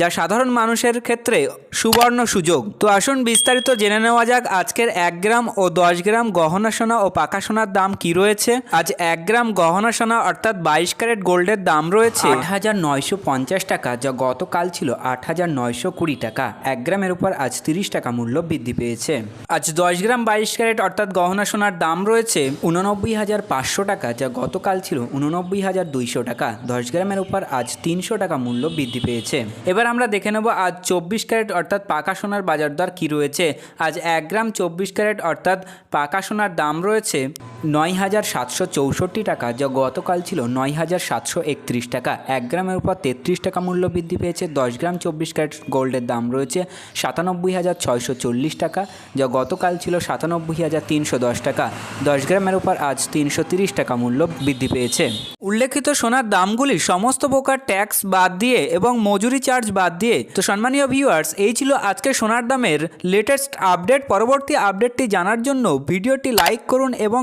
যা সাধারণ মানুষের ক্ষেত্রে সুবর্ণ সুযোগ। তো আসুন বিস্তারিত জেনে নেওয়া যাক আজকের এক গ্রাম ও দশ গ্রাম গহনা সোনা ও পাকা সোনার দাম কি রয়েছে। আজ এক গ্রাম গহনা সোনা অর্থাৎ বাইশ ক্যারেট গোল্ডের দাম রয়েছে। আট হাজার নয়শো পঞ্চাশ টাকা যা গতকাল ছিল আট হাজার নয়শো কুড়ি টাকা। এক গ্রামের উপর আজ তিরিশ টাকা মূল্য বৃদ্ধি পেয়েছে। আজ দশ গ্রাম বাইশ ক্যারেট অর্থাৎ গহনা সোনার দাম রয়েছে উননব্বই হাজার পাঁচশো টাকা যা গতকাল ছিল উননব্বই হাজার দুইশো টাকা। দশ গ্রামের উপর আজ তিনশো টাকা মূল্য বৃদ্ধি পেয়েছে। এবার আমরা দেখে নেব আজ চব্বিশ ক্যারেট অর্থাৎ পাকা সোনার বাজার দর কী রয়েছে। আজ এক গ্রাম চব্বিশ ক্যারেট অর্থাৎ পাকা সোনার দাম রয়েছে নয় হাজার সাতশো চৌষট্টি টাকা, যা গতকাল ছিল নয় হাজার সাতশো একত্রিশ টাকা। এক গ্রামের উপর তেত্রিশ টাকা মূল্য বৃদ্ধি পেয়েছে। দশ গ্রাম চব্বিশ ক্যারেট গোল্ডের দাম রয়েছে সাতানব্বই হাজার ছয়শো চল্লিশ টাকা, যা গতকাল ছিল সাতানব্বই হাজার তিনশো দশ টাকা। দশ গ্রামের উপর আজ তিনশো তিরিশ টাকা মূল্য বৃদ্ধি পেয়েছে। উল্লেখিত সোনার দামগুলি সমস্ত প্রকার ট্যাক্স বাদ দিয়ে এবং মজুরি চার্জ বাদ দিয়ে। তো সম্মানীয় ভিউয়ার্স, এই ছিল আজকে সোনার দামের লেটেস্ট আপডেট পরবর্তী আপডেটটি জানার জন্য ভিডিওটি লাইক করুন এবং